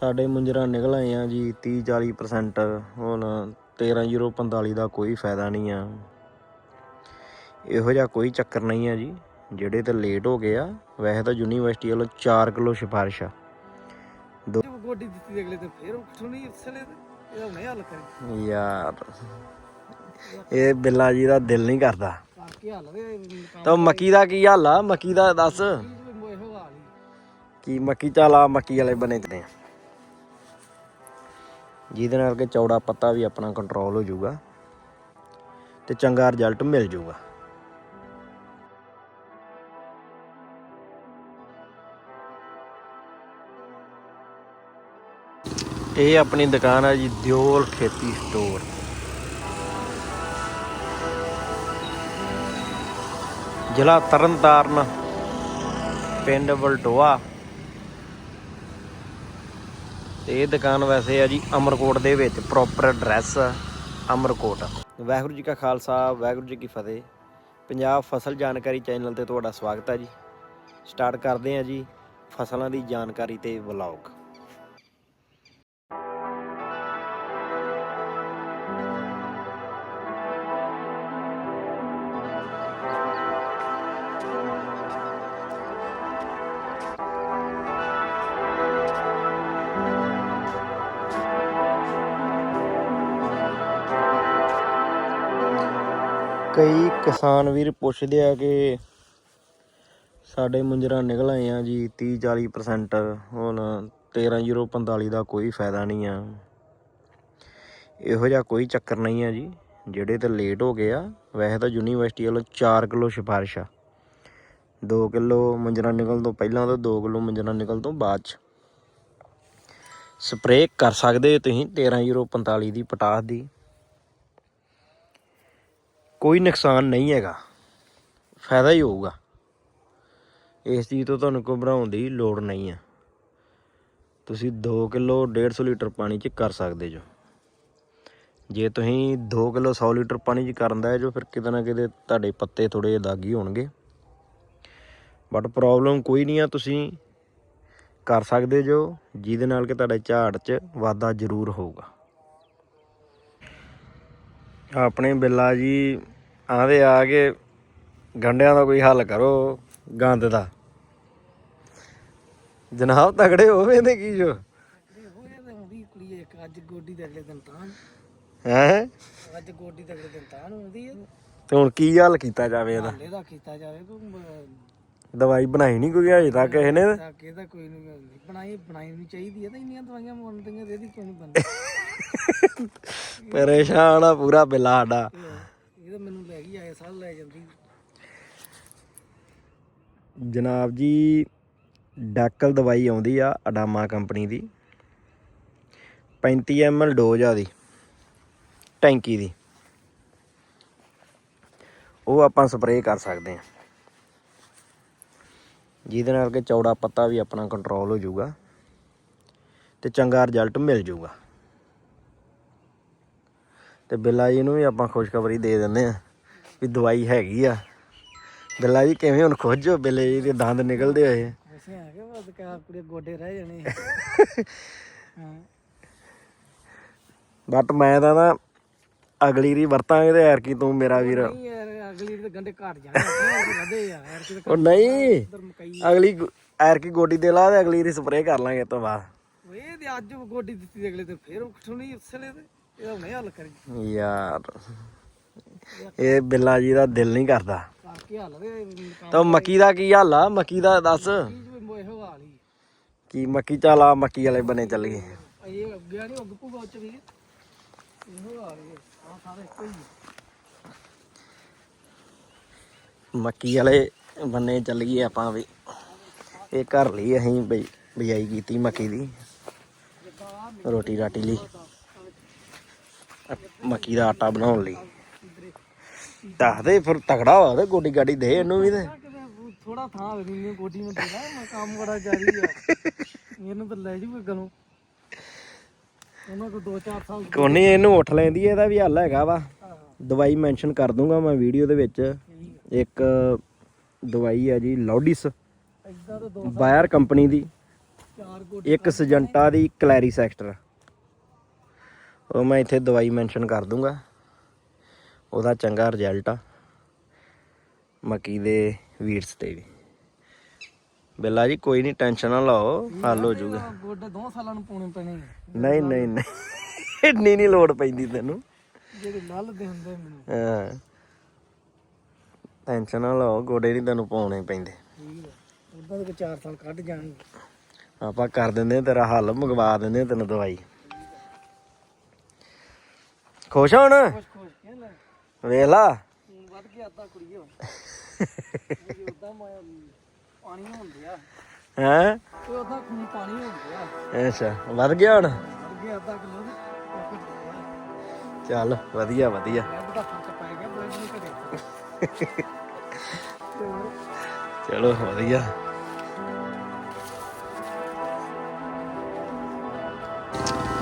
ਸਾਡੇ ਮੁੰਜਰਾ ਨਿਕਲ ਆਏ ਆ ਜੀ 30 40% ਹੁਣ 13045 ਦਾ ਕੋਈ ਫਾਇਦਾ ਨਹੀਂ ਆ। ਇਹੋ ਜਿਹਾ ਕੋਈ ਚੱਕਰ ਨਹੀਂ ਆ ਜੀ। ਜਿਹੜੇ ਤੇ ਲੇਟ ਹੋ ਗਏ ਆ ਵੈਸੇ ਤਾਂ ਯੂਨੀਵਰਸਿਟੀ ਵੱਲੋਂ 4 ਕਿਲੋ ਸਿਫਾਰਿਸ਼ ਆ। ਜੇ ਗੋਡੀ ਦਿੱਤੀ ਅਗਲੇ ਤੇ ਫੇਰ ਸੁਣੀ ਇਸਲੇ ਤੇ ਇਹਦਾ ਨਹੀਂ ਹੱਲ ਕਰੀ। ਯਾਰ ਇਹ ਬਿੱਲਾ ਜੀ ਦਾ ਦਿਲ ਨਹੀਂ ਕਰਦਾ। ਤਾਂ ਮੱਕੀ ਦਾ ਕੀ ਹਾਲ ਆ? ਮੱਕੀ ਦਾ ਦੱਸ। ਕੀ ਮੱਕੀ ਚਾਲਾ ਮੱਕੀ ਵਾਲੇ ਬਣੇ ਤੇ ਜਿਹਦੇ ਨਾਲ ਕਿ ਚੌੜਾ ਪੱਤਾ ਵੀ ਆਪਣਾ ਕੰਟਰੋਲ ਹੋ ਜਾਊਗਾ ਤੇ ਚੰਗਾ ਰਿਜ਼ਲਟ ਮਿਲ ਜਾਊਗਾ। ਇਹ ਆਪਣੀ ਦੁਕਾਨ ਹੈ ਜੀ, ਦਿਓਲ ਖੇਤੀ ਸਟੋਰ ਜ਼ਿਲ੍ਹਾ ਤਰਨਤਾਰਨ, ਪਿੰਡ ਵਲਟੋਆ। ਤੇ ਇਹ ਦੁਕਾਨ ਵੈਸੇ ਆ ਜੀ ਅਮਰਕੋਟ ਦੇ ਵਿੱਚ ਪ੍ਰੋਪਰ ਐਡਰੈਸ ਅਮਰਕੋਟ। ਵਾਹਿਗੁਰੂ ਜੀ ਕਾ ਖਾਲਸਾ, ਵਾਹਿਗੁਰੂ ਜੀ ਕੀ ਫਤਿਹ। ਪੰਜਾਬ ਫਸਲ ਜਾਣਕਾਰੀ ਚੈਨਲ ਤੇ ਤੁਹਾਡਾ ਸਵਾਗਤ ਹੈ ਜੀ। ਸਟਾਰਟ ਕਰਦੇ ਹਾਂ ਜੀ ਫਸਲਾਂ ਦੀ ਜਾਣਕਾਰੀ ਤੇ ਵਲੌਗ। ਕਈ ਕਿਸਾਨ ਵੀਰ ਪੁੱਛਦੇ ਆ ਕਿ ਸਾਡੇ ਮੁੰਜਰਾ ਨਿਕਲ ਆਏ ਆ ਜੀ 30 40% ਹੁਣ 13045 ਦਾ ਕੋਈ ਫਾਇਦਾ ਨਹੀਂ ਆ। ਇਹੋ ਜਿਹਾ ਕੋਈ ਚੱਕਰ ਨਹੀਂ ਆ ਜੀ। ਜਿਹੜੇ ਤੇ ਲੇਟ ਹੋ ਗਏ ਆ, ਵੈਸੇ ਤਾਂ ਯੂਨੀਵਰਸਿਟੀ ਵੱਲੋਂ 4 ਕਿਲੋ ਸਿਫਾਰਿਸ਼ ਆ। 2 ਕਿਲੋ ਮੁੰਜਰਾ ਨਿਕਲਣ ਤੋਂ ਪਹਿਲਾਂ ਤੇ 2 ਕਿਲੋ ਮੁੰਜਰਾ ਨਿਕਲਣ ਤੋਂ ਬਾਅਦ ਚ। ਸਪਰੇਅ ਕਰ ਸਕਦੇ ਹੋ ਤੁਸੀਂ 13045 ਦੀ ਪਟਾਸ ਦੀ। ਕੋਈ ਨੁਕਸਾਨ ਨਹੀਂ ਹੈਗਾ। ਫਾਇਦਾ ਹੀ ਹੋਊਗਾ। ਇਸ ਚੀਜ਼ ਤੋਂ ਤੁਹਾਨੂੰ ਘਬਰਾਉਣ ਦੀ ਲੋੜ ਨਹੀਂ ਹੈ ਤੁਸੀਂ 2 ਕਿਲੋ 150 ਲੀਟਰ ਪਾਣੀ 'ਚ ਕਰ ਸਕਦੇ ਜੋ। ਜੇ ਤੁਸੀਂ 2 ਕਿਲੋ 100 ਲੀਟਰ ਪਾਣੀ 'ਚ ਕਰਨ ਦਾ ਜੋ, ਫਿਰ ਕਿਤੇ ਨਾ ਕਿਤੇ ਤੁਹਾਡੇ ਪੱਤੇ ਥੋੜੇ ਦਾਗੀ ਹੋਣਗੇ। ਬਟ ਪ੍ਰੋਬਲਮ ਕੋਈ ਨਹੀਂ ਆ, ਤੁਸੀਂ ਕਰ ਸਕਦੇ ਜੋ, ਜਿਹਦੇ ਨਾਲ ਕਿ ਤੁਹਾਡੇ ਝਾੜ 'ਚ ਵਾਧਾ ਜ਼ਰੂਰ ਹੋਊਗਾ। ਆਪਣੇ ਬਿੱਲਾ ਜੀ ਆਂਦੇ ਆ ਕੇ ਗੰਡਿਆਂ ਦਾ ਕੋਈ ਹੱਲ ਕਰੋ ਗੰਦ ਦਾ। ਜਨਾਬ ਤਗੜੇ ਹੋਵੇ ਤੇ ਕੀ ਜੋ? ਤੇ ਹੁੰਦੀ ਕੁੜੀ ਇੱਕ ਅੱਜ ਗੋਡੀ ਦੇ ਅਗਲੇ ਦਿਨ ਤਾਂ ਹੈ? ਅੱਜ ਗੋਡੀ ਦੇ ਅਗਲੇ ਦਿਨ ਤਾਂ ਨੂੰ ਹੁੰਦੀ ਹੈ ਤੇ ਹੁਣ ਕੀ ਹੱਲ ਕੀਤਾ ਜਾਵੇ ਇਹਦਾ? ਹਾਲੇ ਦਾ ਕੀਤਾ ਜਾਵੇ ਕੋਈ ਦਵਾਈ ਬਣਾਈ ਨਹੀਂ ਕੋਈ ਹਜੇ ਤੱਕ ਕਿਸੇ ਨੇ? ਤਾਂ ਕਿਹਦਾ ਕੋਈ ਨਹੀਂ ਬਣਾਈ ਬਣਾਈ ਨਹੀਂ ਚਾਹੀਦੀ ਹੈ ਤਾਂ ਇੰਨੀਆਂ ਦਵਾਈਆਂ ਮੰਨਦੀਆਂ ਤੇ ਇਹਦੀ ਕੋਈ ਨਹੀਂ ਬਣਦੀ? ਪਰੇਸ਼ਾਨ ਆ ਪੂਰਾ ਬਿੱਲਾ ਸਾਡਾ। ਇਹ ਤਾਂ ਮੈਨੂੰ ਲੈ ਗਈ, ਆਏ ਸਾਲ ਲੈ ਜਾਂਦੀ। ਜਨਾਬ ਜੀ, ਡੈਕਲ ਦਵਾਈ ਆਉਂਦੀ ਆ ਅਡਾਮਾ ਕੰਪਨੀ ਦੀ। 35 ml ਡੋਜ਼ ਆ ਦੀ ਟੈਂਕੀ ਦੀ। ਉਹ ਆਪਾਂ ਸਪਰੇਅ ਕਰ ਸਕਦੇ ਹਾਂ ਜਿਹਦੇ ਨਾਲ ਕਿ ਚੌੜਾ ਪੱਤਾ ਵੀ ਆਪਣਾ ਕੰਟਰੋਲ ਹੋ ਜਾਊਗਾ ਤੇ ਚੰਗਾ ਰਿਜ਼ਲਟ ਮਿਲ ਜਾਊਗਾ। ਤੇ ਬਿੱਲਾ ਜੀ ਨੂੰ ਵੀ ਆਪਾਂ ਖੁਸ਼ਖਬਰੀ ਦੇ ਦਿੰਦੇ ਆ ਵੀ ਦਵਾਈ ਹੈਗੀ ਆ। ਬਿੱਲਾ ਜੀ ਕਿਵੇਂ ਹੁਣ ਖੁਸ਼ ਹੋ? ਬਿੱਲੇ ਜੀ ਦੇ ਦੰਦ ਨਿਕਲਦੇ ਹੋਏ। ਵੈਸੇ ਆ ਕਿ ਬਸ ਕਾ ਕੁੜੀ ਗੋਡੇ ਰਹਿ ਜਾਣੇ। ਹਾਂ। ਬਟ ਮੈਂ ਤਾਂ ਨਾ ਅਗਲੀ ਰੀ ਵਰਤਾਂਗੇ ਤੇ ਐਰ ਕੀ ਤੂੰ ਮੇਰਾ ਵੀਰ। ਨਹੀਂ ਯਾਰ ਅਗਲੀ ਦੇ ਗੰਡੇ ਘਟ ਜਾਣੇ ਆਪਣੇ ਵਧੇ ਆ। ਯਾਰ ਕਿਤੇ ਉਹ ਨਹੀਂ। ਅਗਲੀ ਐਰ ਕੀ ਗੋਡੀ ਦੇ ਲਾ ਤੇ ਅਗਲੀ ਰੀ ਸਪਰੇਅ ਕਰ ਲਾਂਗੇ ਤੋਂ ਬਾਅਦ। ਇਹ ਤੇ ਅੱਜ ਗੋਡੀ ਦਿੱਤੀ ਅਗਲੇ ਤੇ ਫੇਰ ਸੁਣੀ ਇਸਲੇ ਤੇ। ਇਹਦਾ ਨਹੀਂ ਹੱਲ ਕਰੀ। ਯਾਰ ਇਹ ਬਿੱਲਾ ਜੀ ਦਾ ਦਿਲ ਨਹੀਂ ਕਰਦਾ। ਕੀ ਹੱਲ ਕੰਮ ਤਾਂ ਮੱਕੀ ਦਾ ਕੀ ਹਾਲ ਆ? ਮੱਕੀ ਦਾ ਦੱਸ। ਵੀ ਇਹੋ ਹਾਲ ਹੀ। ਕੀ ਮੱਕੀ ਚਾਲਾ ਮੱਕੀ ਵਾਲੇ ਬਣੇ ਚੱਲ ਗਏ ਇਹ ਅੱਗੇ ਨਹੀਂ ਅੱਗ ਪੂਗਾ ਉੱਚ ਵੀ। ਇਹੋ ਹਾਲ ਹੀ ਆ। ਸਾਰੇ ਇੱਕੋ ਹੀ ਆ। ਮੱਕੀ ਵਾਲੇ ਬੰਨੇ ਚੱਲ ਗਏ ਆਪਾਂ ਵੀ। ਇਹ ਘਰ ਲਈ ਅਸੀਂ ਬਈ ਬਿਜਾਈ ਕੀਤੀ ਮੱਕੀ ਦੀ। ਰੋਟੀ ਰਾਟੀ ਲਈ। ਮੱਕੀ ਦਾ ਆਟਾ ਬਣਾਉਣ ਲਈ। ਦੱਸਦੇ ਫਿਰ ਤਗੜਾ ਹੋਇਆ ਤੇ ਗੋਡੀ ਗਾਡੀ ਦੇ ਇਹਨੂੰ ਵੀ ਤੇ। ਥੋੜਾ ਥਾਂ ਦੇ ਨਹੀਂ ਗੋਡੀ ਮੈਂ ਦੇਣਾ ਮੈਂ ਕੰਮ ਬੜਾ ਜਾਰੀ ਆ। ਇਹਨੂੰ ਤਾਂ ਲੈ ਜੂਗਾ ਗਲੋਂ। ਉਹਨਾਂ ਕੋ 2-4 ਸਾਲ ਕੋਨੇ ਇਹਨੂੰ ਉੱਠ ਲੈਂਦੀ ਇਹਦਾ ਵੀ ਹੱਲ ਹੈਗਾ ਵਾ। ਦਵਾਈ ਮੈਂਸ਼ਨ ਕਰ ਦੂੰਗਾ ਮੈਂ ਵੀਡੀਓ ਦੇ ਵਿੱਚ। ਇੱਕ ਦਵਾਈ ਹੈ ਜੀ ਲੌਡਿਸ। ਬਾਇਰ ਕੰਪਨੀ ਦੀ। ਇੱਕ ਸਜੰਟਾ ਦੀ ਕਲੈਰੀ ਸੈਕਟਰ ਉਹ ਮੈਂ ਇੱਥੇ ਦਵਾਈ ਮੈਂਸ਼ਨ ਕਰ ਦੂੰਗਾ। ਉਹਦਾ ਚੰਗਾ ਰਿਜ਼ਲਟ ਆ। ਮੱਕੀ ਦੇ ਵੀਰਸ ਤੇ ਵੀ। ਬਿੱਲਾ ਜੀ ਕੋਈ ਨਹੀਂ ਟੈਨਸ਼ਨ ਨਾ ਲਓ ਹੱਲ ਹੋ ਜਾਊਗਾ। ਗੋਡੇ ਦੋ ਸਾਲਾਂ ਨੂੰ ਪਾਉਣੇ ਪੈਣੇ। ਨਹੀਂ ਨਹੀਂ ਨਹੀਂ। ਇੰਨੀ ਨਹੀਂ ਲੋੜ ਪੈਂਦੀ ਤੈਨੂੰ। ਜਿਹੜੇ ਲੱਲਦੇ ਹੁੰਦੇ ਮੈਨੂੰ। ਹਾਂ। ਟੈਨਸ਼ਨ ਨਾ ਲਓ ਗੋਡੇ ਨਹੀਂ ਤੈਨੂੰ ਪਾਉਣੇ ਪੈਂਦੇ। ਠੀਕ ਹੈ ਉਦਾਂ ਦੇ 4 ਸਾਲ ਕੱਢ ਜਾਣਗੇ। ਆਪਾਂ ਕਰ ਦਿੰਦੇ ਆ ਤੇਰਾ ਹੱਲ ਮੰਗਵਾ ਦਿੰਦੇ ਆ ਤੈਨੂੰ ਦਵਾਈ। ਖੁਸ਼ ਹੁਣ? ਖੁਸ਼ ਖੁਸ਼ ਕੇ ਲੈ ਵੇਖ ਲਾ। ਵੱਧ ਗਿਆ ਅੱਧਾ ਉਦਾਂ ਮੈਂ ਪਾਣੀ ਹੁੰਦੇ ਆ ਹੈ? ਇਹ ਉਦਾਂ ਖੂਨ ਪਾਣੀ ਹੁੰਦੇ ਆ ਅੱਛਾ ਵੱਧ ਗਿਆ ਹੁਣ? ਅੱਧਾ ਕਿਲੋ ਇੱਕ ਚੱਲ ਵਧੀਆ ਵਧੀਆ। ਚਲੋ ਵਧੀਆ।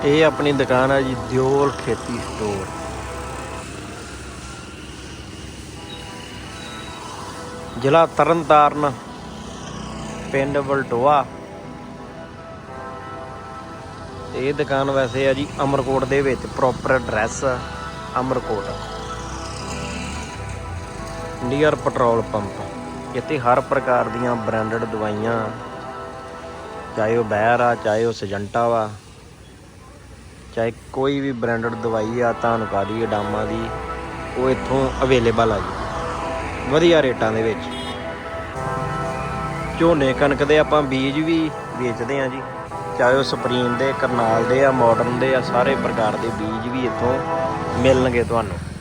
ਇਹ ਆਪਣੀ ਦੁਕਾਨ ਆ ਜੀ, ਦਿਓਲ ਖੇਤੀ ਸਟੋਰ ਜ਼ਿਲ੍ਹਾ ਤਰਨਤਾਰਨ, ਪਿੰਡ ਬਲਟੋਆ ਇਹ ਦੁਕਾਨ ਵੈਸੇ ਆ ਜੀ, ਅਮਰਕੋਟ ਦੇ ਵਿੱਚ proper address Amarkot. Near petrol pump ਇੱਥੇ ਹਰ ਪ੍ਰਕਾਰ ਦੀਆਂ ਬ੍ਰਾਂਡਡ ਦਵਾਈਆਂ, ਚਾਹੇ ਉਹ ਬੈਰ ਆ, ਚਾਹੇ ਉਹ ਸਜੰਟਾ ਵਾ। ਚਾਹੇ ਕੋਈ ਵੀ ਬ੍ਰਾਂਡਡ ਦਵਾਈ ਆ ਤੁਹਾਨੂੰ ਕਾਦੀ ਡਾਮਾ ਦੀ ਉਹ ਇੱਥੋਂ ਅਵੇਲੇਬਲ ਆ ਜੀ। ਵਧੀਆ ਰੇਟਾਂ ਦੇ ਵਿੱਚ। ਝੋਨੇ ਕਣਕ ਦੇ ਆਪਾਂ ਬੀਜ ਵੀ ਵੇਚਦੇ ਆ ਜੀ। ਚਾਹੇ ਉਹ ਸਪਰੀਨ ਦੇ ਕਰਨਾਲ ਦੇ ਆ ਮਾਡਰਨ ਦੇ ਆ, ਸਾਰੇ ਪ੍ਰਕਾਰ ਦੇ ਬੀਜ ਵੀ ਇੱਥੋਂ ਮਿਲਣਗੇ ਤੁਹਾਨੂੰ।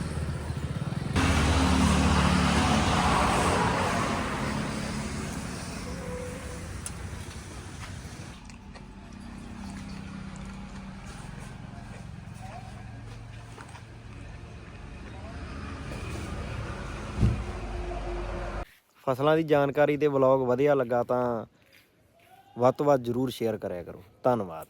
ਫਸਲਾਂ ਦੀ ਜਾਣਕਾਰੀ ਤੇ ਵਲੌਗ ਵਧੀਆ ਲੱਗਾ ਤਾਂ ਵੱਧ ਤੋਂ ਵੱਧ ਜਰੂਰ ਸ਼ੇਅਰ ਕਰਿਆ ਕਰੋ। ਧੰਨਵਾਦ।